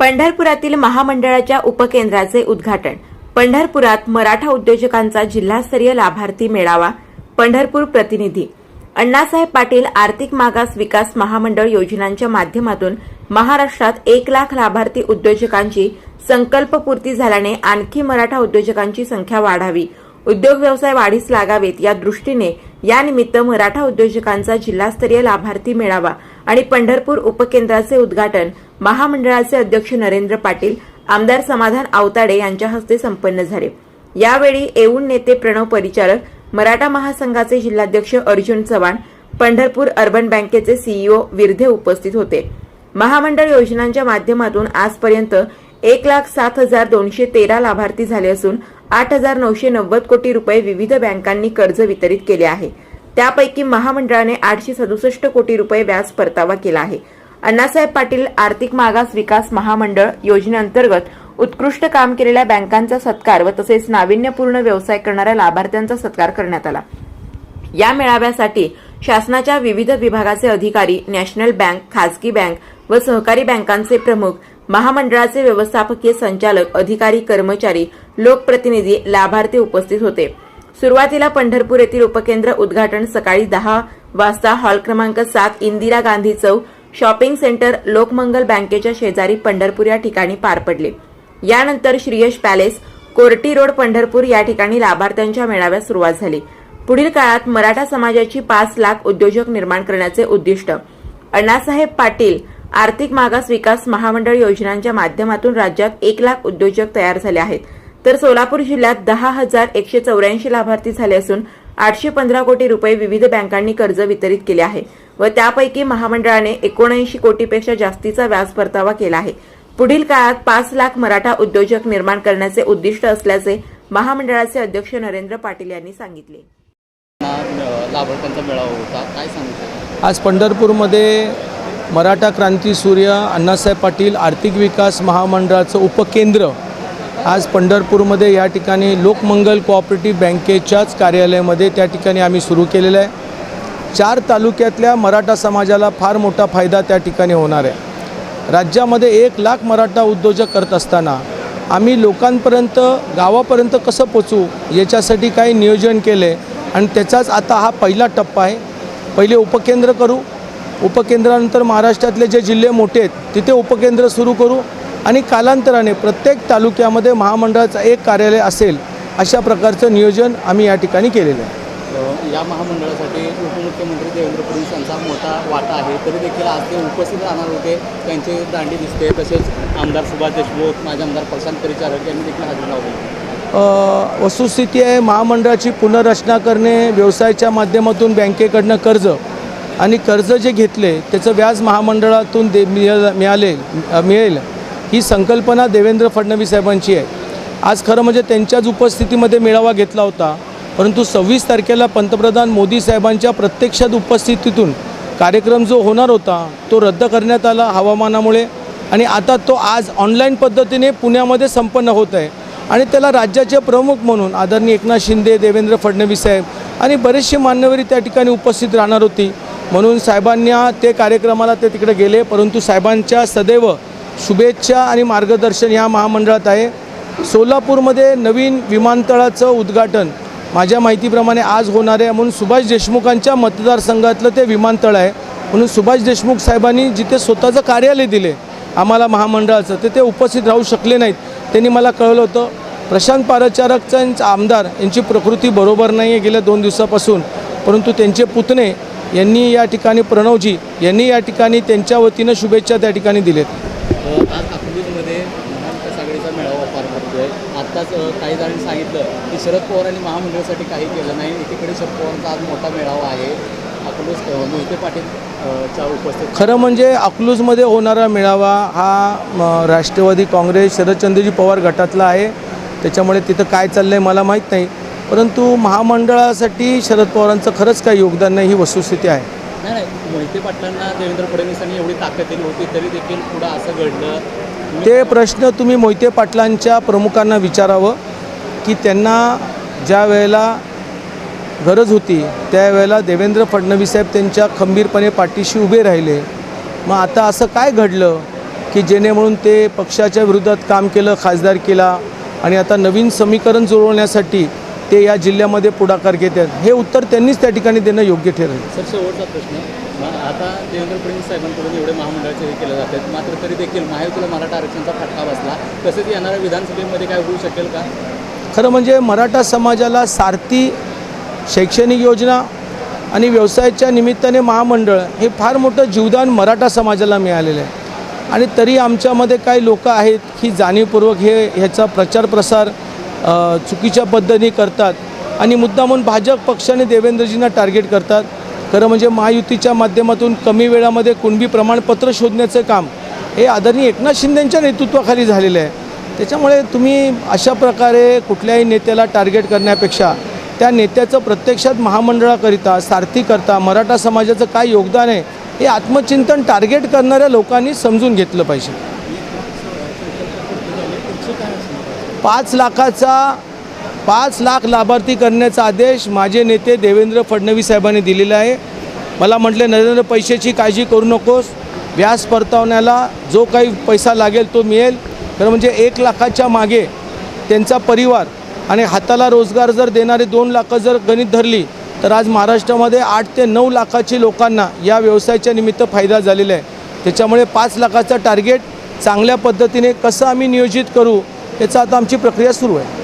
पंढरपुरातील महामंडळाच्या उपकेंद्राचे उद्घाटन. पंढरपुरात मराठा उद्योजकांचा जिल्हास्तरीय लाभार्थी मेळावा पंढरपूर प्रतिनिधी. अण्णासाहेब पाटील आर्थिक मागास विकास महामंडळ योजनांच्या माध्यमातून महाराष्ट्रात एक लाख लाभार्थी उद्योजकांची संकल्पपूर्ती झाल्याने आणखी मराठा उद्योजकांची संख्या वाढावी. उद्योग व्यवसाय वाढीस लागावेत या दृष्टीने यानिमित्त मराठा उद्योजकांचा जिल्हास्तरीय लाभार्थी मेळावा आणि पंढरपूर उपकेंद्राचे उद्घाटन महामंडळाचे अध्यक्ष नरेंद्र पाटील आमदार समाधान आवताडे यांच्या हस्ते संपन्न झाले. यावेळी येऊन नेते प्रणव परिचारक मराठा महासंघाचे जिल्हाध्यक्ष अर्जुन चव्हाण पंढरपूर अर्बन बँकेचे सीईओ विरधे उपस्थित होते. महामंडळ योजनांच्या माध्यमातून आजपर्यंत एक लाख सात हजार दोनशे तेरा लाभार्थी झाले असून आठ हजार नऊशे नव्वद कोटी रुपये विविध बँकांनी कर्ज वितरित केले आहे. त्यापैकी महामंडळाने आठशे सदुसष्ट कोटी रुपये व्याज परतावा केला आहे. अण्णासाहेब पाटील आर्थिक मागास विकास महामंडळ योजनेअंतर्गत उत्कृष्ट काम केलेल्या बँकांचा सत्कार व तसेच नाविन्यपूर्ण व्यवसाय करणाऱ्या लाभार्थ्यांचा सत्कार करण्यात आला. या मेळाव्यासाठी शासनाच्या विविध विभागाचे अधिकारी नॅशनल बँक खासगी बँक व सहकारी बँकांचे प्रमुख महामंडळाचे व्यवस्थापकीय संचालक अधिकारी कर्मचारी लोकप्रतिनिधी लाभार्थी उपस्थित होते. सुरुवातीला पंढरपूर येथील उपकेंद्र उद्घाटन सकाळी दहा वाजता हॉल क्रमांक सात इंदिरा गांधी चौक शॉपिंग सेंटर लोकमंगल बँकेच्या शेजारी पंढरपूर या ठिकाणी पार पडले. यानंतर श्रीयश पॅलेस कोर्टी रोड पंढरपूर या ठिकाणी लाभार्थ्यांच्या मेळाव्यास सुरुवात झाली. पुढील काळात मराठा समाजाची पाच लाख उद्योजक निर्माण करण्याचे उद्दिष्ट. अण्णासाहेब पाटील आर्थिक मागास विकास महामंडळ योजनांच्या माध्यमातून राज्यात एक लाख उद्योजक तयार झाले आहेत. तर सोलापूर जिल्ह्यात दहा हजार एकशे चौऱ्याऐंशी लाभार्थी झाले असून आठशे पंधरा कोटी रुपये विविध बँकांनी कर्ज वितरित केले आहे व त्यापैकी महामंडळाने एकोणऐंशी कोटीपेक्षा जास्तीचा व्याज परतावा केला आहे. पुढील काळात पाच लाख मराठा उद्योजक निर्माण करण्याचे उद्दिष्ट असल्याचे महामंडळाचे अध्यक्ष नरेंद्र पाटील यांनी सांगितले. होता. काय आज पंढरपूरमध्ये मराठा क्रांती सूर्य अण्णासाहेब पाटील आर्थिक विकास महामंडळाचं उपकेंद्र आज पंढरपूरमध्ये या ठिकाणी लोकमंगल कोऑपरेटिव्ह बँकेच्याच कार्यालयामध्ये त्या ठिकाणी आम्ही सुरू केलेलं आहे. चार तालुक्यातल्या मराठा समाजाला फार मोठा फायदा त्या ठिकाणी होणार आहे. राज्यामध्ये एक लाख मराठा उद्योजक करत असताना आम्ही लोकांपर्यंत गावापर्यंत कसं पोचू याच्यासाठी काही नियोजन केले आणि त्याचाच आता हा पहिला टप्पा आहे. पहिले उपकेंद्र करू. उपकेंद्रानंतर महाराष्ट्रातले जे जिल्हे मोठे आहेत तिथे उपकेंद्र सुरू करू. आणि कालांतराने प्रत्येक तालुक्यामध्ये महामंडळाचं एक कार्यालय असेल अशा प्रकारचं नियोजन आम्ही या ठिकाणी केलेलं आहे. या महामंडळासाठी उपमुख्यमंत्री देवेंद्र फडणवीस यांचा मोठा वाटा आहे. तरी देखील आज ते उपस्थित राहणार होते. त्यांची दांडी दिसते. तसेच आमदार सुभाष देशमुख माझे आमदार प्रशांत परिचारक यांनी देखील हजेरी लावली. वस्तुस्थिती आहे महामंडळाची पुनर्रचना करणे व्यवसायाच्या माध्यमातून बँकेकडनं कर्ज आणि कर्ज जे घेतले त्याचं व्याज महामंडळातून दे मिळेल मिळेल. ही संकल्पना देवेंद्र फडणवीस साहेबांची आहे. आज खरं म्हणजे त्यांच्याच उपस्थितीमध्ये मेळावा घेतला होता परंतु सव्वीस तारखेला पंतप्रधान मोदी साहेबांच्या प्रत्यक्षात उपस्थितीतून कार्यक्रम जो होणार होता तो रद्द करण्यात आला हवामानामुळे आणि आता तो आज ऑनलाईन पद्धतीने पुण्यामध्ये संपन्न होत आहे. आणि त्याला राज्याचे प्रमुख म्हणून आदरणीय एकनाथ शिंदे देवेंद्र फडणवीस साहेब आणि बरेचसे मान्यवरी त्या ठिकाणी उपस्थित राहणार होती. म्हणून साहेबांना ते कार्यक्रमाला ते तिकडे गेले परंतु साहेबांच्या सदैव शुभेच्छा आणि मार्गदर्शन या महामंडळात आहे. सोलापूरमध्ये नवीन विमानतळाचं उद्घाटन माझ्या माहितीप्रमाणे आज होणार आहे. म्हणून सुभाष देशमुखांच्या मतदारसंघातलं ते विमानतळ आहे. म्हणून सुभाष देशमुख साहेबांनी जिथे स्वतःचं कार्यालय दिले आम्हाला महामंडळाचं ते ते उपस्थित राहू शकले नाहीत. त्यांनी मला कळवलं होतं प्रशांत पारचारकचं आमदार यांची प्रकृती बरोबर नाही आहे गेल्या दोन दिवसापासून. परंतु त्यांचे पुतणे यांनी या ठिकाणी प्रणवजी यांनी या ठिकाणी त्यांच्या वतीनं शुभेच्छा त्या ठिकाणी दिलेत. आज अकलूजमध्ये महाविकास आघाडीचा मेळावा पार पडतोय. आत्ताच काही जणांनी सांगितलं की शरद पवारांनी महामंडळासाठी काही केलं नाही. एकीकडे शरद पवारांचा आज मोठा मेळावा आहे. अकलूज मोहिते पाटील उपस्थित खरं म्हणजे अकलूजमध्ये होणारा मेळावा हा म, राष्ट्रवादी काँग्रेस शरदचंद्रजी पवार गटातला आहे. त्याच्यामुळे तिथं काय चाललं आहे मला माहीत नाही. परंतु महामंडळासाठी शरद पवारांचं खरंच काही योगदान नाही ही वस्तुस्थिती आहे. नाही नाही मोहिते पाटलांना देवेंद्र फडणवीसांनी एवढी ताकद दिली होती तरी देखील पुढं असं घडलं. ते प्रश्न तुम्ही मोहिते पाटलांच्या प्रमुखांना विचारावं की त्यांना ज्या वेळेला गरज होती त्यावेळेला देवेंद्र फडणवीस साहेब त्यांच्या खंबीरपणे पाठीशी उभे राहिले. मग आता असं काय घडलं की जेणे म्हणून ते पक्षाच्या विरोधात काम केलं खासदार केला आणि आता नवीन समीकरण जुळवण्यासाठी ते या जिल्ह्यामध्ये पुढाकार घेत आहेत. हे उत्तर त्यांनीच त्या ठिकाणी देणं योग्य ठरेल. सर शेवटचा प्रश्न. आता देवेंद्र फडणवीस साहेबांकडून एवढे महामंडळाचे हे केले जातात. मात्र तरी देखील महायुतीला मराठा आरक्षणाचा फटका बसला. तसेच येणाऱ्या विधानसभेमध्ये काय होऊ शकेल का? खरं म्हणजे मराठा समाजाला सारथी शैक्षणिक योजना आणि व्यवसायाच्या निमित्ताने महामंडळ हे फार मोठं जीवदान मराठा समाजाला मिळालेलं आहे. आणि तरी आमच्यामध्ये काही लोक आहेत की जाणीवपूर्वक हे ह्याचा प्रचार प्रसार चुकीच्या पद्धतीने करतात आणि मुद्दामून भाजप पक्षाने देवेंद्रजींना टार्गेट करतात. खरं म्हणजे महायुतीच्या माध्यमातून कमी वेळामध्ये कुणबी प्रमाणपत्र शोधण्याचं काम हे आदरणीय एकनाथ शिंदेंच्या नेतृत्वाखाली झालेलं आहे. त्याच्यामुळे तुम्ही अशा प्रकारे कुठल्याही नेत्याला टार्गेट करण्यापेक्षा त्या नेत्याचं प्रत्यक्षात महामंडळाकरिता सारथीकरता मराठा समाजाचं काय योगदान आहे हे आत्मचिंतन टार्गेट करणाऱ्या लोकांनी समजून घेतलं पाहिजे. पाच लाखाचा पाच लाख लाभार्थी करण्याचा आदेश माझे नेते देवेंद्र फडणवीस साहेबांनी दिलेला आहे. मला म्हटले नरेंद्र पैशाची काळजी करू नकोस. व्याज परतावण्याला जो काही पैसा लागेल तो मिळेल. खरं म्हणजे एक लाखाच्या मागे त्यांचा परिवार आणि हाताला रोजगार जर देणारे दोन लाखं जर गणित धरली तर आज महाराष्ट्रामध्ये आठ ते नऊ लाखाची लोकांना या व्यवसायाच्या निमित्त फायदा झालेला आहे. त्याच्यामुळे पाच लाखाचा टार्गेट चांगल्या पद्धतीने कसं आम्ही नियोजित करू याचा आता आमची प्रक्रिया सुरू आहे.